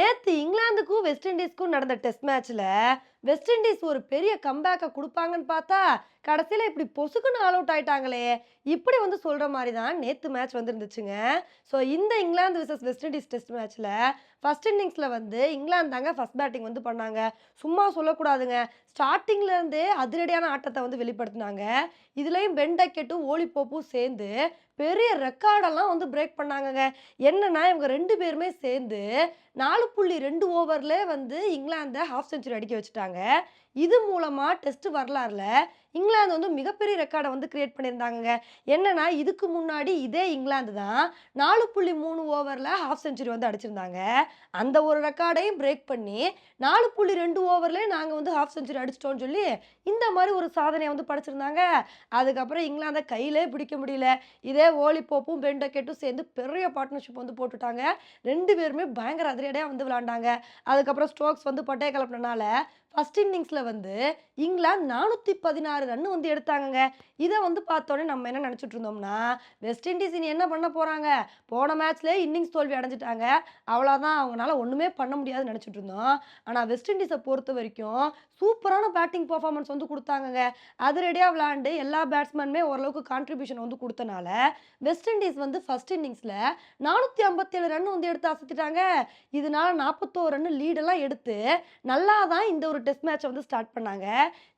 நேற்று இங்கிலாந்துக்கும் வெஸ்ட் இண்டீஸ்க்கும் நடந்த டெஸ்ட் மேட்ச்ல வெஸ்ட் இண்டீஸ் ஒரு பெரிய கம்பேக்கை கொடுப்பாங்கன்னு பார்த்தா கடைசியில் இப்படி பொசுக்குன்னு ஆல் அவுட் ஆயிட்டாங்களே. இப்படி வந்து சொல்கிற மாதிரி தான் நேற்று மேட்ச் வந்துருந்துச்சுங்க. ஸோ இந்த England versus West Indies test மேட்ச்சில் ஃபர்ஸ்ட் இன்னிங்ஸில் வந்து இங்கிலாந்து தாங்க ஃபஸ்ட் பேட்டிங் வந்து பண்ணாங்க. சும்மா சொல்லக்கூடாதுங்க. ஸ்டார்டிங்லேருந்தே அதிரடியான ஆட்டத்தை வந்து வெளிப்படுத்தினாங்க. இதுலேயும் பெண்டக்கெட்டும் ஓலிப்போப்பும் சேர்ந்து பெரிய ரெக்கார்டெல்லாம் வந்து பிரேக் பண்ணாங்கங்க. என்னன்னா இவங்க ரெண்டு பேருமே சேர்ந்து நாலு புள்ளி ரெண்டு ஓவரில் வந்து இங்கிலாந்தை ஹாஃப் செஞ்சுரி அடிக்க வச்சுட்டாங்க. இது மூலமா டெஸ்ட் வரலாறில் இங்கிலாந்து வந்து மிகப்பெரிய ரெக்கார்டை வந்து கிரியேட் பண்ணியிருந்தாங்க என்னன்னா இதுக்கு முன்னாடி இதே இங்கிலாந்து தான் நாலு புள்ளி மூணு ஓவரில் ஹாஃப் செஞ்சுரி வந்து அடிச்சிருந்தாங்க. அந்த ஒரு ரெக்கார்டையும் பிரேக் பண்ணி நாலு புள்ளி ரெண்டு ஓவர்லேயே நாங்கள் வந்து ஹாஃப் செஞ்சுரி அடிச்சிட்டோம்னு சொல்லி இந்த மாதிரி ஒரு சாதனையை வந்து படிச்சிருந்தாங்க. அதுக்கப்புறம் இங்கிலாந்தை கையிலே பிடிக்க முடியல. இதே ஓலி போப்பும் பெண்டக்கெட்டும் சேர்ந்து பெரிய பார்ட்னர்ஷிப் வந்து போட்டுட்டாங்க. ரெண்டு பேருமே பயங்கர அதிரடியாக வந்து விளாண்டாங்க அதுக்கப்புறம் ஸ்ட்ரோக்ஸ் வந்து பட்டைய கலப்பினால ஃபர்ஸ்ட் இன்னிங்ஸில் வந்து இங்கிலாந்து நானூற்றி பதினாறு ரன் வந்து எடுத்தாங்கங்க. இதை வந்து பார்த்தோன்னே நம்ம என்ன நினச்சிட்டு இருந்தோம்னா வெஸ்ட் இண்டீஸ் இனி என்ன பண்ண போகிறாங்க போன மேட்ச்லேயே இன்னிங்ஸ் தோல்வி அடைஞ்சிட்டாங்க. அவ்வளோதான் அவங்களால ஒன்றுமே பண்ண முடியாதுன்னு நினச்சிட்டு இருந்தோம். ஆனால் வெஸ்ட் இண்டீஸை பொறுத்த வரைக்கும் சூப்பரான பேட்டிங் பர்ஃபார்மன்ஸ் வந்து கொடுத்தாங்கங்க. அதிரடியாக விளாண்டு எல்லா பேட்ஸ்மேனுமே ஓரளவுக்கு கான்ட்ரிபியூஷன் வந்து கொடுத்தனால வெஸ்ட் இண்டீஸ் வந்து ஃபர்ஸ்ட் இன்னிங்ஸில் நானூற்றி ஐம்பத்தேழு ரன் வந்து எடுத்து அசத்திட்டாங்க. இதனால நாற்பத்தோரு ரன் லீடெல்லாம் எடுத்து நல்லா தான் இந்த ஒரு டெஸ்ட் மேட்சை வந்து ஸ்டார்ட் பண்ணாங்க.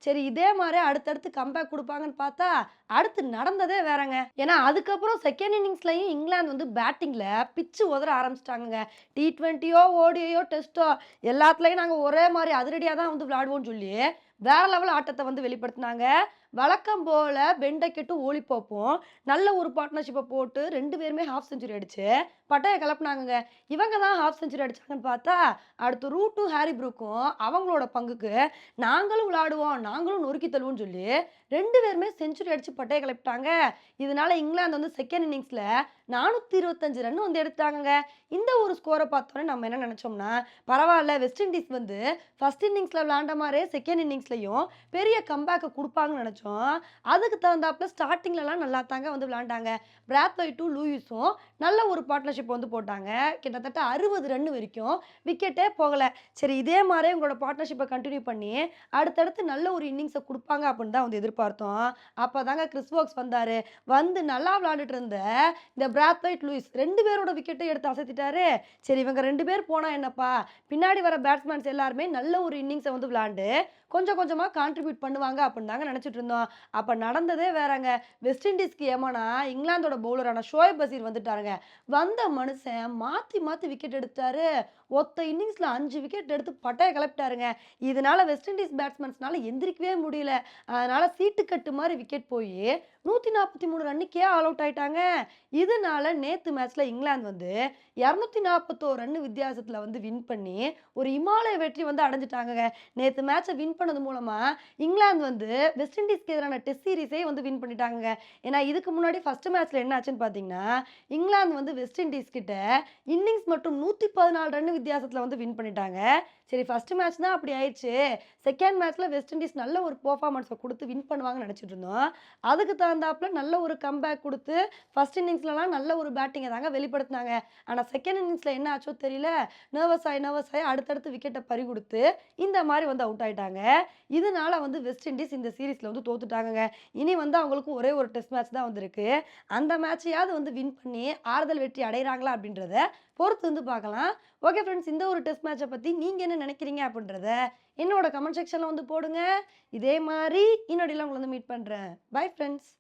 சரி இதே மாதிரி அடுத்த அடுத்தடுத்து கம்பேக் கொடுப்பாங்கன்னு பார்த்தா அடுத்து நடந்ததே வேறங்க. ஏன்னா அதுக்கப்புறம் செகண்ட் இன்னிங்ஸ்லையும் இங்கிலாந்து வந்து பேட்டிங்கில் பிச்சு உதற ஆரம்பிச்சிட்டாங்க டி ட்வெண்ட்டியோ ஓடியோ டெஸ்ட்டோ எல்லாத்துலேயும் நாங்கள் ஒரே மாதிரி அதிரடியாக தான் வந்து விளையாடுவோம்னு சொல்லி வேற லெவல் ஆட்டத்தை வந்து வெளிப்படுத்தினாங்க. வழக்கம் போல் பெண்டக்கெட்டும் ஓலி போப்போம். நல்ல ஒரு பார்ட்னர்ஷிப்பை போட்டு ரெண்டு பேருமே ஹாஃப் செஞ்சுரி அடிச்சு பட்டையை கிளப்புனாங்கங்க இவங்க தான் ஹாஃப் செஞ்சுரி அடிச்சாங்கன்னு பார்த்தா அடுத்து ரூட்டும் ஹாரி ப்ரூக்கும் அவங்களோட பங்குக்கு நாங்களும் விளாடுவோம் நாங்களும் நொறுக்கி தள்ளுவோம்னு சொல்லி ரெண்டு பேருமே செஞ்சுரி அடிச்சு பட்டையை கிளப்பிட்டாங்க இதனால இங்கிலாந்து வந்து செகண்ட் இன்னிங்ஸில் நானூற்றி இருபத்தஞ்சு ரன் வந்து எடுத்தாங்க இந்த ஒரு ஸ்கோரை பார்த்தோன்னே நம்ம என்ன நினச்சோம்னா பரவாயில்ல வெஸ்ட் இண்டீஸ் வந்து ஃபர்ஸ்ட் இன்னிங்ஸில் விளாண்ட மாதிரியே செகண்ட் இன்னிங்ஸ்லையும் பெரிய கம்பேக்கை கொடுப்பாங்கன்னு நினச்சோம். அதுக்கு தகுந்தாப்புல ஸ்டார்டிங்லலாம் நல்லா தாங்க வந்து விளாண்டாங்க. பிராத்வைட்டும் லூயிஸும் நல்ல ஒரு பார்ட்னர்ஷிப் வந்து போட்டாங்க. கிட்டத்தட்ட அறுபது ரன் வரைக்கும் விக்கெட்டே போகலை. சரி இதே மாதிரி உங்களோட பார்ட்னர்ஷிப்பை கண்டினியூ பண்ணி அடுத்தடுத்து நல்ல ஒரு இன்னிங்ஸை கொடுப்பாங்க அப்படின்னு தான் வந்து எதிர்பார்த்தோம். அப்போ தாங்க கிறிஸ்வோக்ஸ் வந்தார். வந்து நல்லா விளாண்டுட்டு இருந்த இந்த பிராத்வைட் லூயிஸ் ரெண்டு பேரோட விக்கெட்டை எடுத்து அசத்திட்டாரு. சரி இவங்க ரெண்டு பேர் போனால் என்னப்பா? பின்னாடி வர பேட்ஸ்மேன்ஸ் எல்லாருமே நல்ல ஒரு இன்னிங்ஸை வந்து விளாண்டு கொஞ்சம் கொஞ்சமாக கான்ட்ரிபியூட் பண்ணுவாங்க அப்படின்னு தாங்க நினச்சிட்டு இருந்தோம். அப்போ நடந்ததே வேறங்க. வெஸ்ட் இண்டீஸ்க்கு ஏமானா இங்கிலாந்தோட பவுலரான ஷோயப் பசீர் வந்துட்டாருங்க. வந்த மனுஷன் மாற்றி மாற்றி விக்கெட் எடுத்தாரு. ஒத்த இன்னிங்ஸில் அஞ்சு விக்கெட் எடுத்து பட்டையை கிளப்பிட்டாருங்க இதனால வெஸ்ட் இண்டீஸ் பேட்ஸ்மேன்ஸ்னால எந்திரிக்கவே முடியல. அதனால சீட்டு கட்டு மாதிரி விக்கெட் போய் நூற்றி நாற்பத்தி மூணு ரன்னுக்கே ஆல் அவுட் ஆயிட்டாங்க. இதனால நேத்து மேட்ச்ல இங்கிலாந்து வந்து இரநூத்தி நாற்பத்தோரு ரன் வித்தியாசத்தில் வந்து வின் பண்ணி ஒரு இமாலய வெற்றி வந்து அடைஞ்சிட்டாங்கங்க. நேற்று மேட்சை வின் பண்ணது மூலமா இங்கிலாந்து வந்து வெஸ்ட் இண்டீஸ்க்கு எதிரான டெஸ்ட் சீரிஸே வந்து வின் பண்ணிட்டாங்க ஏன்னா இதுக்கு முன்னாடி ஃபர்ஸ்ட் மேட்ச்ல என்ன ஆச்சுன்னு பார்த்தீங்கன்னா இங்கிலாந்து வந்து வெஸ்ட் இண்டீஸ் கிட்ட இன்னிங்ஸ் மட்டும் நூற்றி பதினாலு ரன் வித்தியாசத்தில் வந்து வின் பண்ணிட்டாங்க. சரி ஃபர்ஸ்ட் மேட்ச் தான் அப்படி ஆயிடுச்சு. செகண்ட் மேட்ச்ல வெஸ்ட் இண்டீஸ் நல்ல ஒரு பெர்ஃபார்மன்ஸை கொடுத்து வின் பண்ணுவாங்கன்னு நினச்சிட்டு இருந்தோம். அதுக்கு தகுந்தாப்புல நல்ல ஒரு கம்பேக் கொடுத்து ஃபர்ஸ்ட் இன்னிங்ஸ்லலாம் நல்ல ஒரு பேட்டிங்கை தாங்க வெளிப்படுத்தினாங்க. ஆனால் செகண்ட் இன்னிங்ஸில் என்ன ஆச்சோ தெரியல. நர்வஸ் ஆகி நர்வஸ் ஆகி அடுத்தடுத்து விக்கெட்டை பறி கொடுத்து இந்த மாதிரி வந்து அவுட் ஆயிட்டாங்க. இதனால வந்து வெஸ்ட் இண்டீஸ் இந்த சீரீஸில் வந்து தோத்துட்டாங்க இனி வந்து அவங்களுக்கு ஒரே ஒரு டெஸ்ட் மேட்ச் தான் வந்திருக்கு. அந்த மேட்சையாவது வந்து வின் பண்ணி ஆறுதல் வெற்றி அடைகிறாங்களா அப்படின்றத பொறுத்து வந்து பார்க்கலாம். ஓகே ஃப்ரெண்ட்ஸ் இந்த ஒரு டெஸ்ட் மேட்சை பற்றி நீங்கள் என்ன நினைக்கிறீங்க அப்படின்றத என்னோட கமெண்ட் செக்ஷனில் வந்து போடுங்க. இதே மாதிரி இன்னொடையில் உங்களை வந்து மீட் பண்ணுறேன் பை ஃப்ரெண்ட்ஸ்